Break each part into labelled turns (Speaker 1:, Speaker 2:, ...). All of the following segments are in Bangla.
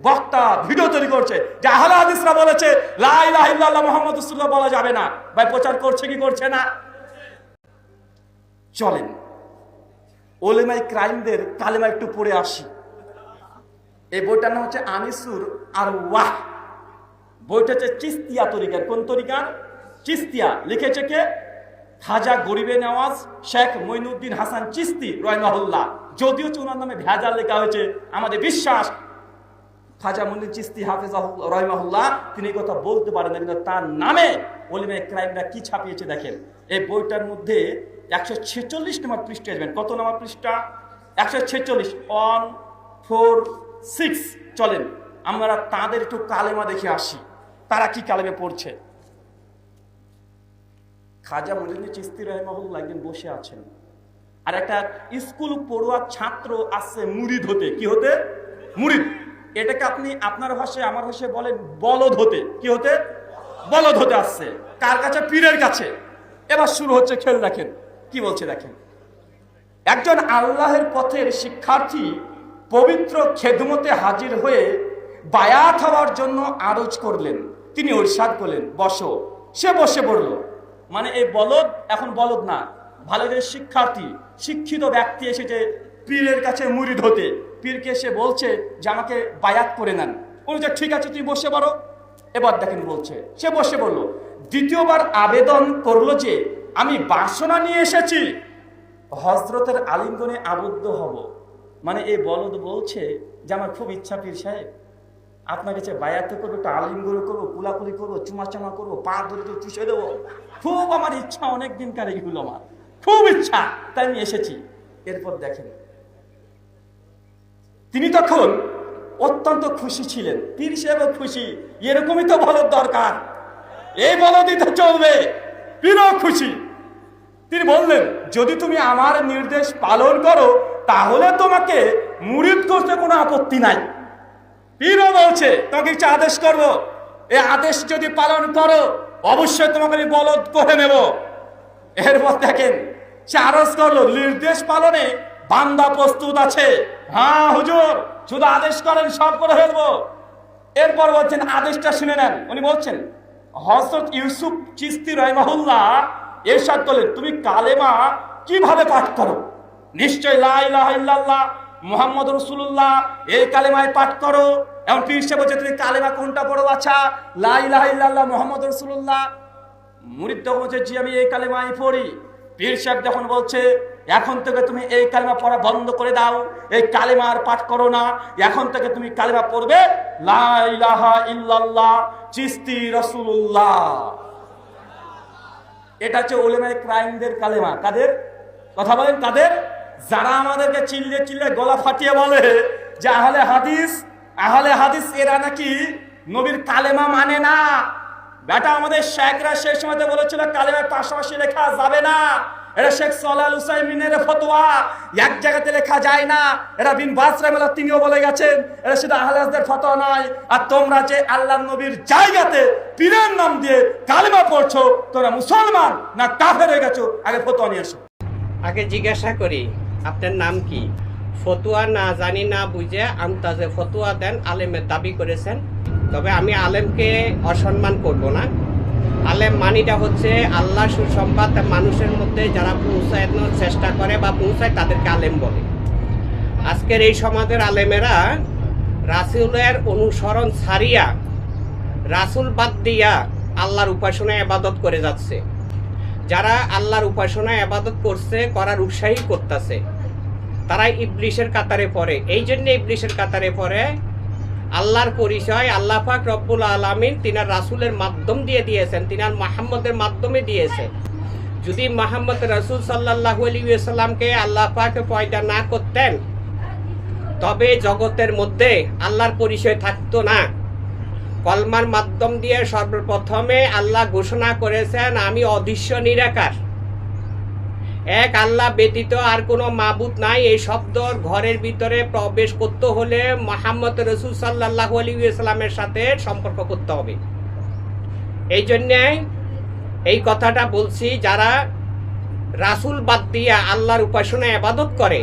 Speaker 1: বক্তা ভিডিও তৈরি করছে, যে আহলে হাদিসরা বলেছে, লা ইলাহা ইল্লাল্লাহ মুহাম্মদ রাসূলুল্লাহ বলা যাবে না। ভাই, প্রচার করছে কি করছে না? চলেন, ওলেমাই ক্রাইমদের কালেমা একটু পড়ে আসি। এই বইটার নাম হচ্ছে আনিসুর আর ওয়াহ বইটা হচ্ছে চিস্তিয়া তরিকার। কোন তরিকার? চিস্তিয়া। লিখেছে কে? খাজা গরিবে নেওয়াজ শেখ মইনুদ্দিন হাসান চিস্তি, রহমাহুল্লাহ। যদিও ওনার নামে ভেজাল লেখা হয়েছে, আমাদের বিশ্বাস খাজা মনির চিস্তি হাফেজ রহমাহুল্লাহ, তিনি কথা বলতে পারেন না, কিন্তু তার নামে ওলিমে ক্রাইমরা কি ছাপিয়েছে দেখেন। এই বইটার মধ্যে একশো ছেচল্লিশ নম্বর পৃষ্ঠা আসবেন। কত নম্বর পৃষ্ঠা? একশো ছেচল্লিশ। ওয়ান ফোর সিক্স চলেন, আমরা তাদের একটু কালেমা দেখে আসি। তারা কি কালেমে পড়ছে? খাজা মনির চিস্তি রহমাহুল্লাহ একদিন বসে আছেন। আর একটা স্কুল পড়ুয়া ছাত্র আসছে মুরিদ হতে। কি হতে? মুরিদ। এটাকে আপনি আপনার ভাষায়, আমার ভাষায় বলেন, বলদ হতে। কি হতে? বলদ হতে আসছে। কার কাছে? পীরের কাছে। এবার শুরু হচ্ছে খেল দেখেন কি বলছে দেখেন? একজন আল্লাহের পথের শিক্ষার্থী পবিত্র খেদমতে হাজির হয়ে বায়াত হওয়ার জন্য আরজ করলেন। তিনি ঐরশাদ করলেন, বসো। সে বসে পড়ল। মানে এই বলদ এখন বলদ না ভালো শিক্ষার্থী, শিক্ষিত ব্যক্তি এসেছে পীরের কাছে মুরিদ হতে। পীরকে এসে বলছে যে আমাকে বায়াত করে নেন। উনি যে ঠিক আছে তুই বসে পারো এবার দেখেন বলছে, সে বসে বলল দ্বিতীয়বার আবেদন করল যে, আমি বাসনা নিয়ে এসেছি। হজরতের আলিঙ্গনে আবদ্ধ হব। মানে এই বলদ বলছে যে, আমার খুব ইচ্ছা পীর সাহেব। আপনার কাছে বায়াতে করব, একটা আলিঙ্গন করব, কুলাকুলি করব, চুমাচামা করব, পা ধরে ধরে চুষে দেবো। খুব আমার ইচ্ছা অনেক দিন কার এগুলো আমার। খুব ইচ্ছা, তাই আমি এসেছি। এরপর দেখেন তিনি তখন অত্যন্ত খুশি ছিলেন। পীর সাহেবও খুশি, এরকমই তো বলদ দরকার। এই বলদই তো চলবে। পীরও খুশি। তিনি বললেন, যদি তুমি আমার নির্দেশ পালন করো, তাহলে তোমাকে মুরিদ করতে কোনো আপত্তি নাই। পীরও বলছে, তোমাকে কিছু আদেশ করব? এই আদেশ যদি পালন করো, অবশ্যই তোমাকে আমি বলদ করে নেব। এরপর দেখেন, সে আরজ করল, নির্দেশ পালনে বান্দা প্রস্তুত আছে। হ্যাঁ হুজুর, শুধু আদেশ করেন, সব করে ফেলব। এরপর বলছেন, আদেশটা শুনে নেন। উনি বলছেন হজরত ইউসুফ চিস্তি রহমাহুল্লাহ এরশাদ করলেন, তুমি কালেমা কীভাবে পাঠ করো? নিশ্চয় লা ইলাহা ইল্লাল্লাহ, মুহাম্মদ রসুল্লাহ এই কালেমায় পাঠ করো। এমন পীর বলছে, তুমি কালেমা কোনটা পড়ো? আচ্ছা লা ইলাহা ইল্লাল্লাহ, মুহাম্মদ রসুল্লাহ মুরিদ তখন বলছে, জি, আমি এই কালেমাই পড়ি। পীর সাহেব যখন বলছে এখন থেকে তুমি এই কালেমা পড়া বন্ধ করে দাও, এই কালেমা আর পাঠ করো না। এখন থেকে তুমি কালেমা পড়বে, লা ইলাহা ইল্লাল্লাহ, চিস্তি রসুল্লাহ এটা হচ্ছে ওলেমাই ক্রাইমদের কালেমা। কাদের? কথা বলেন কাদের? যারা আমাদেরকে চিল্লে চিল্লে গলা ফাটিয়ে বলে যে আহলে হাদিস আহলে হাদিস এরা নাকি নবীর কালেমা মানে না। বেটা, আমাদের শেখরা সেই সময়তে বলেছিল, কালেমার পাশাপাশি লেখা যাবে না। এটা শেখ সলাল হুসাইমিনের ফতোয়া, এক জায়গাতে লেখা যায় না। এটা বিন বাস রাহমাল্লাহ তিনিও বলে গেছেন এটা শুধু আহলাসদের ফতোয়া নয়। আর তোমরা যে আল্লাহ নবীর জায়গাতে পীরের নাম দিয়ে কালেমা পড়ছো, তোমরা মুসলমান না কাফের হয়ে গেছো? আগে ফতোয়া নিয়ে এসো।
Speaker 2: আগে জিজ্ঞাসা করি, আপনার নাম কি? ফতুয়া না জানি না বুঝে আন্তাজে ফতুয়া দেন, আলেমের দাবি করেছেন। তবে আমি আলেমকে অসম্মান করব না। আলেম মানিটা হচ্ছে আল্লাহ সুসংবাদ মানুষের মধ্যে যারা পৌঁছানোর চেষ্টা করে বা পৌঁছায় তাদেরকে আলেম বলে। আজকের এই সমাজের আলেমেরা রাসুলের অনুসরণ ছাড়িয়া, রাসুল বাদ দিয়া আল্লাহর উপাসনায় আবাদত করে যাচ্ছে। যারা আল্লাহর উপাসনায় আবাদত করছে, করার উৎসাহী করতেছে। তারা ইবলিশের কাতারে পড়ে। এই জন্য ইবলিশের কাতারে পড়ে আল্লাহর পরিচয়, আল্লাহ পাক রব্বুল আলমিন তিনার রাসুলের মাধ্যম দিয়ে দিয়েছেন, তিনার মাহমদের মাধ্যমে দিয়েছে। যদি মাহমদ রাসুল সাল্লাহ আলিয়াল্লামকে আল্লাহ পাক পয়দা না করতেন, তবে জগতের মধ্যে আল্লাহর পরিচয় থাকতো না। কলমার মাধ্যম দিয়ে সর্বপ্রথমে আল্লাহ ঘোষণা করেছেন, আমি অদৃশ্য নিরাকার। এক আল্লাহ ব্যতীত আর কোনো মাবুদ নাই। এই শব্দ ঘরের ভিতরে প্রবেশ করতে হলে মোহাম্মদ রসুল সাল্লাহ আলী ইসলামের সাথে সম্পর্ক করতে হবে। এই জন্যে এই কথাটা বলছি, যারা রাসুল বাদ দিয়ে আল্লাহর উপাসনায় আবাদত করে,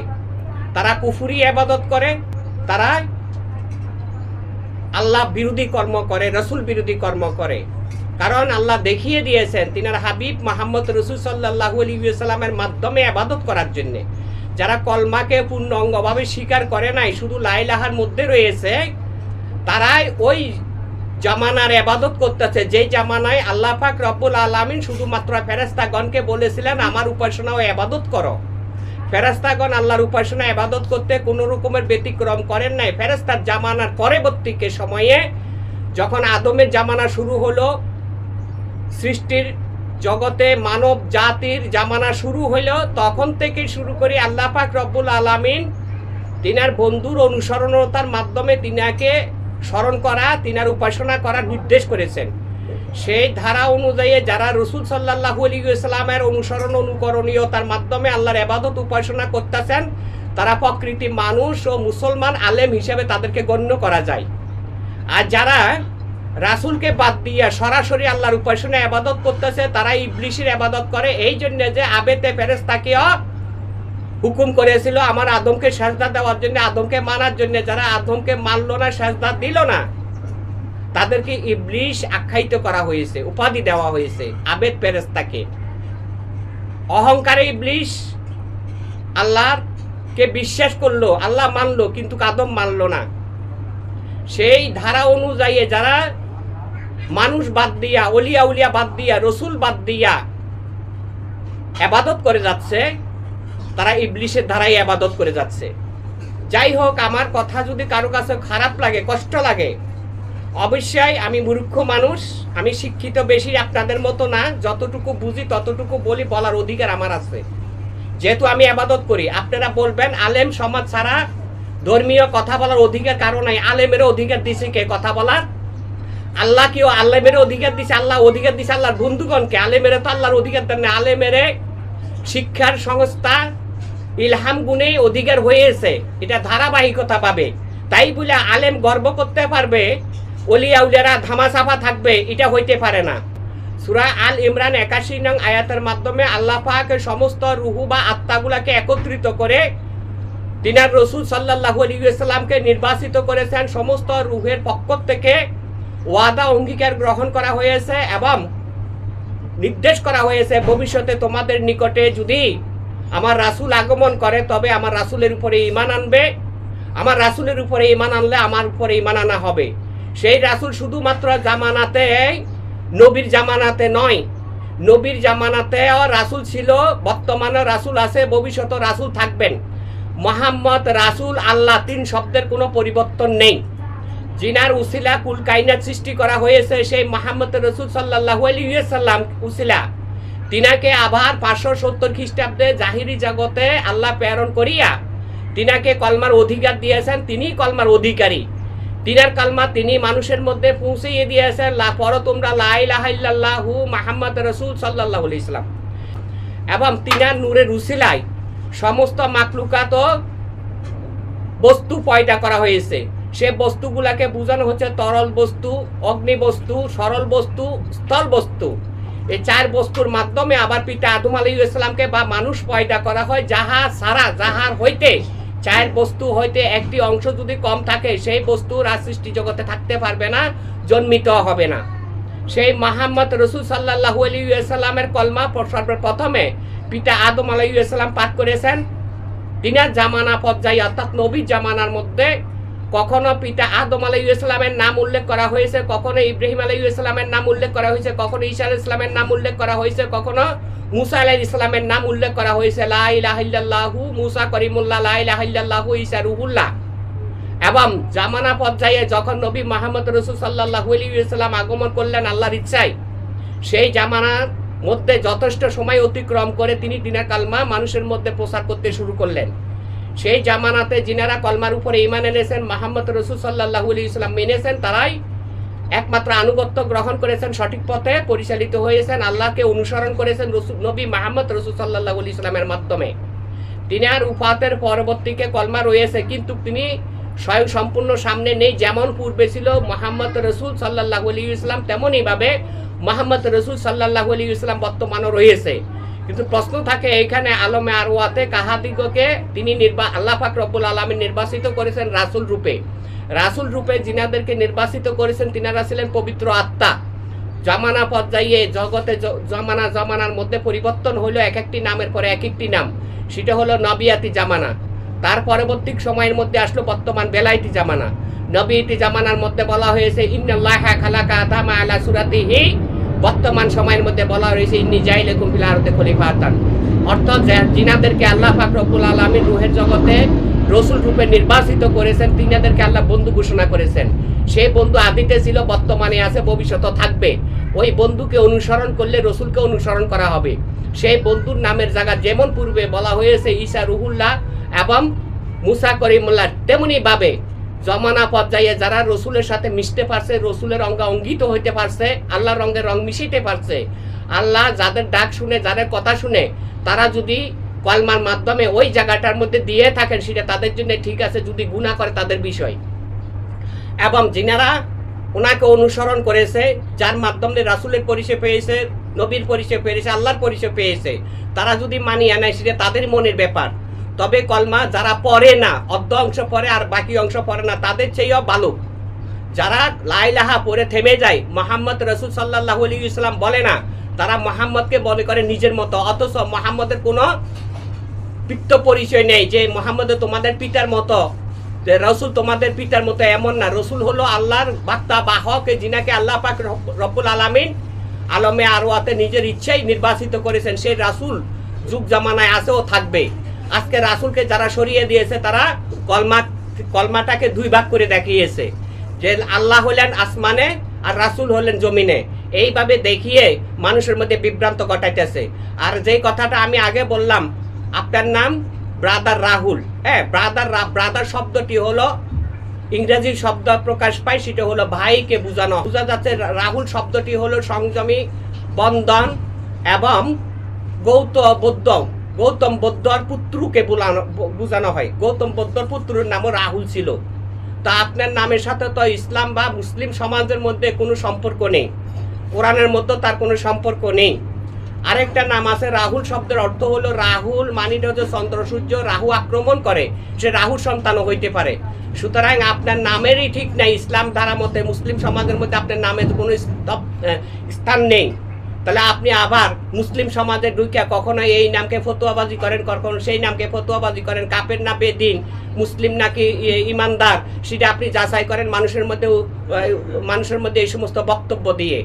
Speaker 2: তারা কুফুরি আবাদত করে, তারা আল্লাহ বিরোধী কর্ম করে, রসুল বিরোধী কর্ম করে। কারণ আল্লাহ দেখিয়ে দিয়েছেন তিনার হাবিব মোহাম্মদ রসুল সাল্লাহ আলিউসালামের মাধ্যমে আবাদত করার জন্যে। যারা কলমাকে পূর্ণ অঙ্গভাবে স্বীকার করে নাই, শুধু লাইলাহার মধ্যে রয়েছে, তারাই ওই জামানার আবাদত করতেছে। যেই জামানায় আল্লাহ পাক রব্বুল আলমিন শুধুমাত্র ফেরেস্তাগণকে বলেছিলেন, আমার উপাসনা ও আবাদত করো। ফেরেস্তাগণ আল্লাহর উপাসনা আবাদত করতে কোনো রকমের ব্যতিক্রম করেন নাই। ফেরেস্তার জামানার পরবর্তীকে সময়ে যখন আদমের জামানা শুরু হলো সৃষ্টির জগতে মানব জাতির জামানা শুরু হইল তখন থেকে শুরু করে আল্লাহ পাক রব্বুল আলামিন তিনার বন্ধুর অনুসরণতার মাধ্যমে তিনাকে স্মরণ করা, তিনার উপাসনা করার নির্দেশ করেছেন। সেই ধারা অনুযায়ী যারা রসুল সাল্লাহু আলী ইসলামের অনুসরণ অনুকরণীয়তার মাধ্যমে আল্লাহর এবাদত উপাসনা করতেছেন, তারা প্রকৃতি মানুষ ও মুসলমান আলেম হিসেবে তাদেরকে গণ্য করা যায়। আর যারা রাসুলকে বাদ দিয়ে সরাসরি আল্লাহর উপাসনা আবাদত করতেছে, তারা ইবলিশের আবাদত করে। এই জন্য যে আবেতে ফেরেস্তাকেও হুকুম করেছিল আমার আদমকে সাজদা দেওয়ার জন্য, আদমকে মানার জন্য। যারা আদমকে মানলো না, সাজদা দিল না, তাদেরকে ইবলিশ আখ্যায়িত করা হয়েছে, উপাধি দেওয়া হয়েছে আবেদ ফেরেস্তাকে অহংকারে ইবলিশ আল্লাহর কে বিশ্বাস করল, আল্লাহ মানলো, কিন্তু আদম মানলো না। সেই ধারা অনুযায়ী যারা মানুষ বাদ দিয়া, অলিয়া উলিয়া বাদ দিয়া, রসুল বাদ দিয়া আবাদত করে যাচ্ছে, তারা ইবলিশের ধারাই আবাদত করে যাচ্ছে। যাই হোক, আমার কথা যদি কারও কাছে খারাপ লাগে, কষ্ট লাগে, অবশ্যই আমি মূর্খ মানুষ, আমি শিক্ষিত বেশি আপনাদের মতো না, যতটুকু বুঝি ততটুকু বলি, বলার অধিকার আমার আছে। যেহেতু আমি আবাদত করি, আপনারা বলবেন, আলেম সমাজ ছাড়া ধর্মীয় কথা বলার অধিকার কারও নাই, আলেমেরও অধিকার দিছে কে কথা বলার? আল্লাহ কেউ আলেমের অধিকার দিছে? আল্লাহ অধিকার দিছে আল্লাহর বন্ধুগণকে আলেমের তো আল্লাহর অধিকার দেন না আলেমেরে শিক্ষার সংস্থা ইলহাম গুণে অধিকার হয়েছে। এটা ধারাবাহিকতা পাবে। তাই বলে আলেম গর্ব করতে পারবে অলিয়া ধামাচাপা থাকবে, এটা হইতে পারে না। সুরা আল ইমরান একাশি নং আয়াতের মাধ্যমে আল্লাহ পাক সমস্ত রুহু বা আত্মাগুলাকে একত্রিত করে তিনার রসুল সাল্লাহু আলিয়াল্লামকে নির্বাচিত করেছেন। সমস্ত রুহের পক্ষ থেকে ওয়াদা অঙ্গীকার গ্রহণ করা হয়েছে এবং নির্দেশ করা হয়েছে, ভবিষ্যতে তোমাদের নিকটে যদি আমার রাসূল আগমন করে, তবে আমার রাসুলের উপরে ইমান আনবে। আমার রাসূলের উপরে ইমান আনলে আমার উপরে ইমান আনা হবে। সেই রাসূল শুধুমাত্র জামানাতে নবীর জামানাতে নয়, নবীর জামানাতেও রাসূল ছিল বর্তমানে রাসূল আছে ভবিষ্যতে রাসূল থাকবেন। মোহাম্মদ রাসূল আল্লাহ তিন শব্দের কোনো পরিবর্তন নেই। জিনার উসিলা কুল কাইনাত সৃষ্টি করা হয়েছে সেই মোহাম্মদ রসুল সাল্লাহ আলিয়াল্লাম উসিলা। তিনাকে আবার পাঁচশো সত্তর খ্রিস্টাব্দে জাহিরি জগতে আল্লাহ প্রেরণ করিয়া তিনাকে কলমার অধিকার দিয়েছেন তিনি কলমার অধিকারী। তিনার কালমা তিনি মানুষের মধ্যে পৌঁছিয়ে দিয়েছেন পর তোমরা লাইলাহু মাহমদ রসুল সাল্লাহ ইসলাম এবং তিনার নূরের উসিলায় সমস্ত মাকলুকাত বস্তু পয়দা করা হয়েছে। সে বস্তুগুলাকে বোঝানো হচ্ছে তরল বস্তু, অগ্নি বস্তু, সরল বস্তু, স্থল বস্তু। এই চার বস্তুর মাধ্যমে আবার পিতা আদম আলী ইসলামকে বা মানুষ পয়দা করা হয় যাহা সারা, যাহার হইতে চার বস্তু হইতে একটি অংশ যদি কম থাকে, সেই বস্তু আর সৃষ্টি জগতে থাকতে পারবে না, জন্মিত হবে না। সেই মাহমদ রসুল সাল্লাহু আলী সাল্লামের কলমা সর্বপ্রথমে পিতা আদম আলাই সাল্লাম পাঠ করেছেন। তিনার জামানা পর্যায়ে, অর্থাৎ নবীর জামানার মধ্যে কখনো পিতা আদম আলাই ইসলামের নাম উল্লেখ করা হয়েছে, কখনো ইব্রাহিম আলাই ইসলামের নাম উল্লেখ করা হয়েছে, কখনো ঈশা ইসলামের নাম উল্লেখ করা হয়েছে, কখনো মুসা আলাই ইসলামের নাম উল্লেখ করা হয়েছে লাহু মুসা করিমুল্লাহ লাহু ঈসা রুহুল্লাহ। এবং জামানা পর্যায়ে যখন নবী মাহমদ রসুল সাল্লাহু ইসলাম আগমন করলেন আল্লাহর ইচ্ছায়, সেই জামানার মধ্যে যথেষ্ট সময় অতিক্রম করে তিনি দিনা কালমা মানুষের মধ্যে প্রচার করতে শুরু করলেন। সেই জামানাতে যিনারা কলমার উপরে ইমান এনেছেন মাহমদ রসুল সাল্লাহ আলী ইসলাম মেনেছেন, তারাই একমাত্র আনুগত্য গ্রহণ করেছেন, সঠিক পথে পরিচালিত হয়েছেন, আল্লাহকে অনুসরণ করেছেন রসুল, নবী মাহমদ রসুল সাল্লাহ আলী ইসলামের মাধ্যমে। তিনি আর উফাতের পরবর্তীকে কলমা রয়েছে, কিন্তু তিনি স্বয়ং সম্পূর্ণ সামনে নেই, যেমন পূর্বে ছিল মোহাম্মদ রসুল সাল্লাহ আলী ইসলাম তেমনইভাবে মোহাম্মদ রসুল সাল্লাহ আলী ইসলাম বর্তমানও রয়েছে। কিন্তু প্রশ্ন থাকে, এইখানে আলমে আরওয়াতে কাহাদিগকে তিনি নির্বা, আল্লাহ পাক রব্বুল আলমী নির্বাচিত করেছেন রাসুল রূপে। রাসুল রূপে যিনাদেরকে নির্বাচিত করেছেন, তিনারা ছিলেন পবিত্র আত্মা। জামানা পর্যায়ে জগতে জমানা, জমানার মধ্যে পরিবর্তন হলো এক একটি নামের পরে এক একটি নাম। সেটা হলো নবিয়াতি জামানা। তার পরবর্তী সময়ের মধ্যে আসলো বর্তমান বেলাইতি জামানা। নবীতি জামানার মধ্যে বলা হয়েছে, ইন্নাল্লাহ খালাকা আদামা আলা সুরাতিহি বর্তমান সময়ের মধ্যে বলা হয়েছে, ইন্নি জাইলে কুমফিল আরতে খলিফা আতান অর্থাৎ যিনাদেরকে আল্লাহ পাক রব্বুল আলমীর রুহের জগতে রসুল রূপে নির্বাচিত করেছেন, তিনাদেরকে আল্লাহ বন্ধু ঘোষণা করেছেন। সেই বন্ধু আদিতে ছিল, বর্তমানে আছে ভবিষ্যতে থাকবে। ওই বন্ধুকে অনুসরণ করলে রসুলকে অনুসরণ করা হবে। সেই বন্ধুর নামের জায়গা যেমন পূর্বে বলা হয়েছে ঈশা রুহুল্লাহ এবং মুসা করিমুল্লাহ, তেমনি ভাবে। জমানা পর্যায়ে যারা রসুলের সাথে মিশতে পারছে, রসুলের অঙ্গ অঙ্গিত হইতে পারছে, আল্লাহর রঙে রং মিশিতে পারছে, আল্লাহ যাদের ডাক শুনে, যাদের কথা শুনে, তারা যদি কলমার মাধ্যমে ওই জায়গাটার মধ্যে দিয়ে থাকেন, সেটা তাদের জন্য ঠিক আছে, যদি গুণা করে তাদের বিষয়। এবং যিনারা ওনাকে অনুসরণ করেছে, যার মাধ্যমে রাসুলের পরিচয় পেয়েছে, নবীর পরিচয় পেয়েছে, আল্লাহর পরিচয় পেয়েছে, তারা যদি মানিয়ে নেয়, সেটা তাদের মনের ব্যাপার। তবে কলমা যারা পড়ে না, অর্ধ অংশ পড়ে আর বাকি অংশ পড়ে না, তাদের চেয়েও ভালো যারা লাইলাহা পরে থেমে যায়, মোহাম্মদ রসুল সাল্লাহ আলী ইসলাম বলে না, তারা মোহাম্মদকে মনে করে নিজের মতো। অথচ মোহাম্মদের কোনো পিত্ত পরিচয় নেই যে, মোহাম্মদ তোমাদের পিতার মতো, যে রসুল তোমাদের পিতার মতো এমন না। রসুল হলো আল্লাহর বার্তা বাহক যিনাকে আল্লাহ পাক রব- রব্বুল আলামিন আলমে আরোয়াতে নিজের ইচ্ছাই নির্বাচিত করেছেন। সেই রাসুল যুগ জামানায় আছেও থাকবে। আজকে রাসুলকে যারা সরিয়ে দিয়েছে, তারা কলমা কলমাটাকে দুই ভাগ করে দেখিয়েছে। যে আল্লাহ হলেন আসমানে আর রাসুল হলেন জমিনে। এইভাবে দেখিয়ে মানুষের মধ্যে বিভ্রান্ত ঘটাইতেছে। আর যেই কথাটা আমি আগে বললাম, আপনার নাম ব্রাদার রাহুল। হ্যাঁ ব্রাদার ব্রাদার শব্দটি হলো ইংরেজি শব্দ প্রকাশ পায়, সেটা হলো ভাইকে বোঝানো। বোঝা যাচ্ছে রাহুল শব্দটি হলো সংযমী, বন্ধন এবং গৌতম বুদ্ধ। গৌতম বুদ্ধর পুত্রকে বোলানো বোঝানো হয়। গৌতম বুদ্ধর পুত্রের নামও রাহুল ছিল। তা আপনার নামের সাথে তো ইসলাম বা মুসলিম সমাজের মধ্যে কোনো সম্পর্ক নেই। কোরআনের মধ্যে তার কোনো সম্পর্ক নেই। আরেকটা নাম আছে রাহুল শব্দের অর্থ হলো রাহুল মানিটা হচ্ছে চন্দ্র সূর্য রাহু আক্রমণ করে, সে রাহুর সন্তানও হইতে পারে। সুতরাং আপনার নামেরই ঠিক নাই। ইসলাম ধারা মতে মুসলিম সমাজের মধ্যে আপনার নামের কোনো স্থান নেই। তাহলে আপনি আবার মুসলিম সমাজে ঢুকিয়া কখনো এই নামকে ফতুয়াবাজি করেন, কখনো সেই নামকে ফতুয়াবাজি করেন। কাপের না বেদিন, মুসলিম নাকি ইমানদার, সেটা আপনি যাচাই করেন মানুষের মধ্যে মানুষের মধ্যে এই সমস্ত বক্তব্য দিয়ে।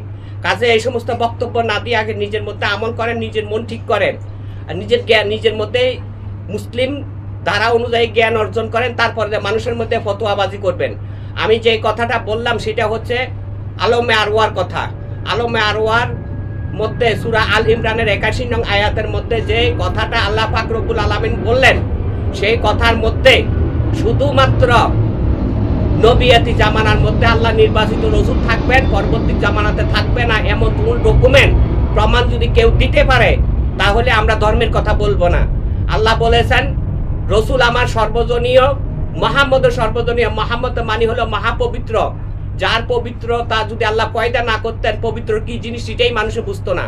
Speaker 2: কাজে এই সমস্ত বক্তব্য না দিয়ে আগে নিজের মধ্যে আমল করেন, নিজের মন ঠিক করেন। আর নিজের জ্ঞান, নিজের মধ্যে মুসলিম ধারা অনুযায়ী জ্ঞান অর্জন করেন, তারপরে মানুষের মধ্যে ফতোয়াবাজি করবেন। আমি যে কথাটা বললাম, সেটা হচ্ছে আলমে আরওয়ার কথা। আলমে আরওয়ার মধ্যে সুরা আল ইমরানের একাশি নং আয়াতের মধ্যে যে কথাটা আল্লাহ ফাকরবুল আলামিন বললেন, সেই কথার মধ্যে শুধুমাত্র নবিয়াতি জামানার মধ্যে আল্লাহ নির্বাচিত রসুল থাকবেন, পরবর্তী জামানাতে থাকবে না এমন কোন ডকুমেন্ট প্রমাণ যদি কেউ দিতে পারে, তাহলে আমরা ধর্মের কথা বলব না। আল্লাহ বলেছেন, রসুল আমার সর্বজনীয় মোহাম্মদ সর্বজনীয়, মোহাম্মদ মানি হলো মহাপবিত্র। যার পবিত্রতা যদি আল্লাহ পয়দা না করতেন, পবিত্র কি জিনিস সেটাই মানুষে বুঝতো না।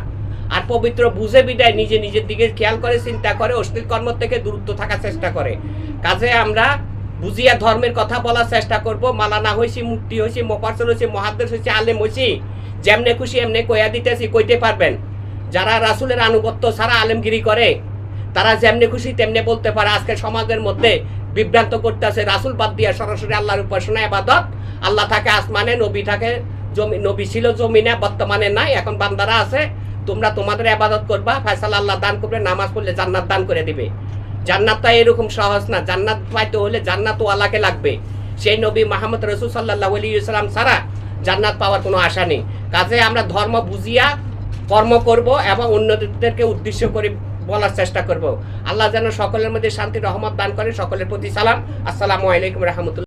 Speaker 2: আর পবিত্র বুঝে বিদায় নিজে নিজের দিকে খেয়াল করে, চিন্তা করে, অশ্লীল কর্ম থেকে দূরত্ব থাকার চেষ্টা করে। কাজে আমরা বুঝিয়া ধর্মের কথা বলার চেষ্টা করব। মালানা হয়েছি মুক্তি হয়েছি মোপার্সল হয়েছি মহাদ্দেশ হয়েছি আলেম হয়েছি যেমনে খুশি এমনি কয়া দিতেছি, কইতে পারবেন। যারা রাসুলের আনুগত্য ছাড়া আলেমগিরি করে, তারা যেমনি খুশি তেমনি বলতে পারে, আজকে সমাজের মধ্যে বিভ্রান্ত করতেছে, রাসুল বাদ দিয়া সরাসরি আল্লাহর উপাসনা আবাদত আল্লাহ থাকে আসমানে, নবী থাকে জমি, নবী ছিল জমিনে, বর্তমানে নাই, এখন বান্দারা আছে। তোমরা তোমাদের আবাদত করবা, ফয়সালা আল্লাহ দান করবে, নামাজ পড়লে জান্নাত দান করে দিবে। জান্নাতটা এরকম সহজ না, জান্নাত পাইতে হলে জান্নাত আল্লাহকে লাগবে। সেই নবী মাহমদ রসুল সাল্লাহ আলী ইসলাম ছাড়া জান্নাত পাওয়ার কোনো আশা নেই। কাজে আমরা ধর্ম বুঝিয়া কর্ম করব এবং অন্যদেরকে উদ্দেশ্য করে বলার চেষ্টা করব। আল্লাহ যেন সকলের মধ্যে শান্তি, রহমত দান করে, সকলের প্রতি সালাম। আসসালামু আলাইকুম রহমতুল্লাহ।